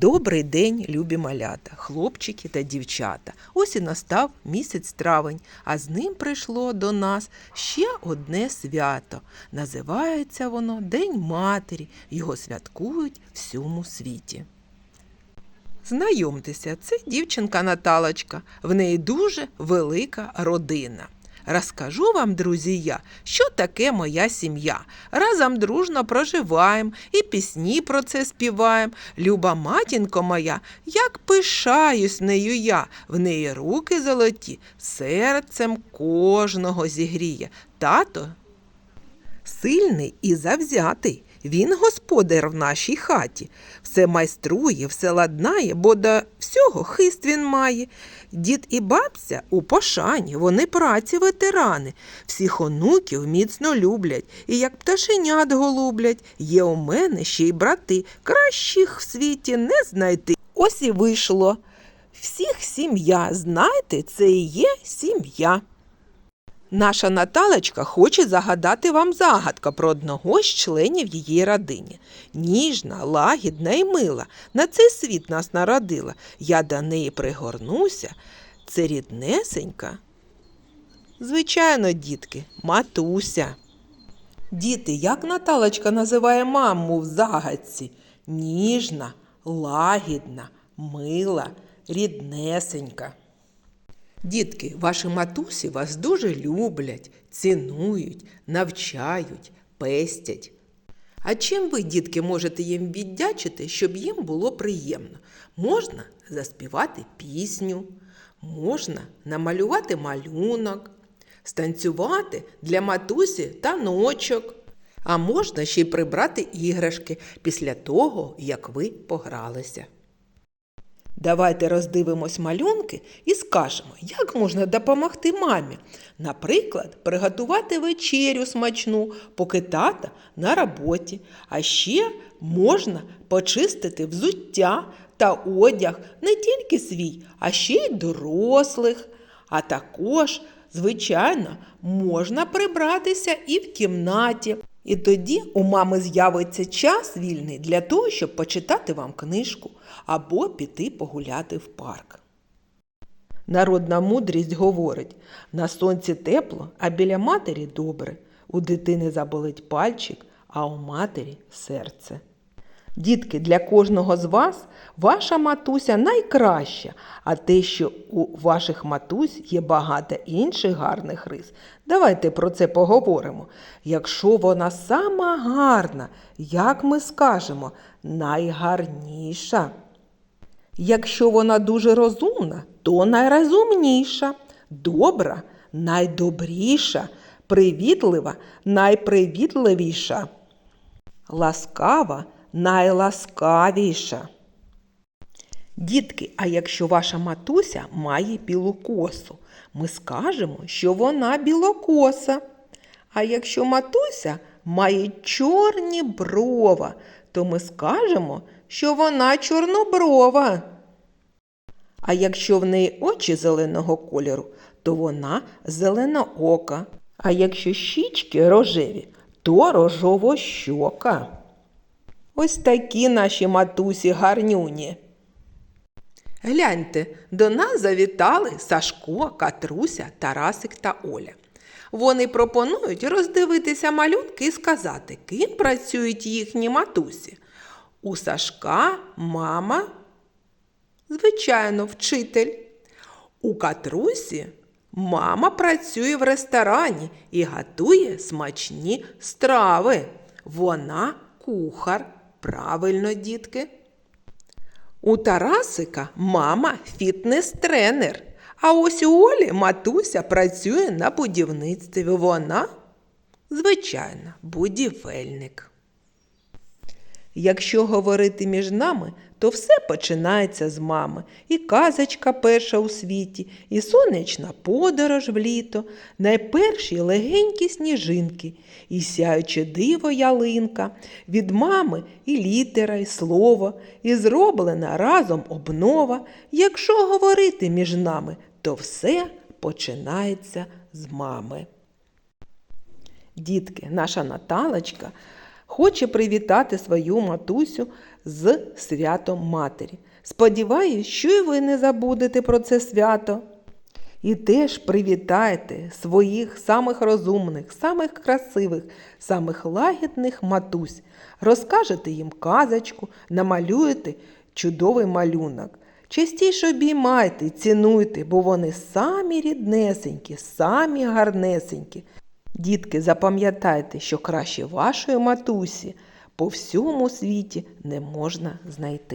Добрий день, любі малята, хлопчики та дівчата. Ось і настав місяць травень, а з ним прийшло до нас ще одне свято. Називається воно День Матері. Його святкують всьому світі. Знайомтеся, це дівчинка Наталочка. В неї дуже велика родина. Розкажу вам, друзі, я, що таке моя сім'я. Разом дружно проживаємо і пісні про це співаємо. Люба матінко моя, як пишаюсь нею я, в неї руки золоті, серцем кожного зігріє. Тато сильний і завзятий. Він господар в нашій хаті. Все майструє, все ладнає, бо до всього хист він має. Дід і бабця у пошані, вони праці ветерани. Всіх онуків міцно люблять, і як пташенят голублять. Є у мене ще й брати, кращих в світі не знайти. Ось і вийшло. Всіх сім'я, знайте, це і є сім'я. Наша Наталочка хоче загадати вам загадку про одного з членів її родини. Ніжна, лагідна і мила. На цей світ нас народила. Я до неї пригорнуся. Це ріднесенька. Звичайно, дітки, матуся. Діти, як Наталочка називає маму в загадці? Ніжна, лагідна, мила, ріднесенька. Дітки, ваші матусі вас дуже люблять, цінують, навчають, пестять. А чим ви, дітки, можете їм віддячити, щоб їм було приємно? Можна заспівати пісню, можна намалювати малюнок, станцювати для матусі таночок, а можна ще й прибрати іграшки після того, як ви погралися. Давайте роздивимось малюнки і скажемо, як можна допомогти мамі. Наприклад, приготувати вечерю смачну, поки тата на роботі. А ще можна почистити взуття та одяг не тільки свій, а ще й дорослих. А також, звичайно, можна прибратися і в кімнаті. І тоді у мами з'явиться час вільний для того, щоб почитати вам книжку або піти погуляти в парк. Народна мудрість говорить на сонці тепло, а біля матері добре. У дитини заболить пальчик, а у матері серце. Дітки, для кожного з вас ваша матуся найкраща, а те, що у ваших матусь є багато інших гарних рис. Давайте про це поговоримо. Якщо вона сама гарна, як ми скажемо, найгарніша. Якщо вона дуже розумна, то найрозумніша, добра, найдобріша, привітлива, найпривітливіша, ласкава, найласкавіша. Дітки, а якщо ваша матуся має білу косу, ми скажемо, що вона білокоса. А якщо матуся має чорні брова, то ми скажемо, що вона чорноброва. А якщо в неї очі зеленого кольору, то вона зеленоока. А якщо щічки рожеві, то рожовощока. Ось такі наші матусі гарнюні. Гляньте, до нас завітали Сашко, Катруся, Тарасик та Оля. Вони пропонують роздивитися малюнки і сказати, ким працюють їхні матусі. У Сашка мама, звичайно, вчитель. У Катрусі мама працює в ресторані і готує смачні страви. Вона кухар. Правильно, дітки. У Тарасика мама фітнес-тренер. А ось у Олі матуся працює на будівництві. Вона, звичайно, будівельник. Якщо говорити між нами, то все починається з мами. І казочка перша у світі, і сонячна подорож в літо, найперші легенькі сніжинки, і сяюче диво ялинка, від мами і літера, і слово, і зроблена разом обнова. Якщо говорити між нами, то все починається з мами. Дітки, наша Наталочка хоче привітати свою матусю з святом Матері. Сподіваюсь, що і ви не забудете про це свято. І теж привітайте своїх самих розумних, самих красивих, самих лагідних матусь. Розкажете їм казочку, намалюєте чудовий малюнок. Частіше обіймайте, цінуйте, бо вони самі ріднесенькі, самі гарнесенькі. Дітки, запам'ятайте, що краще вашої матусі по всьому світі не можна знайти.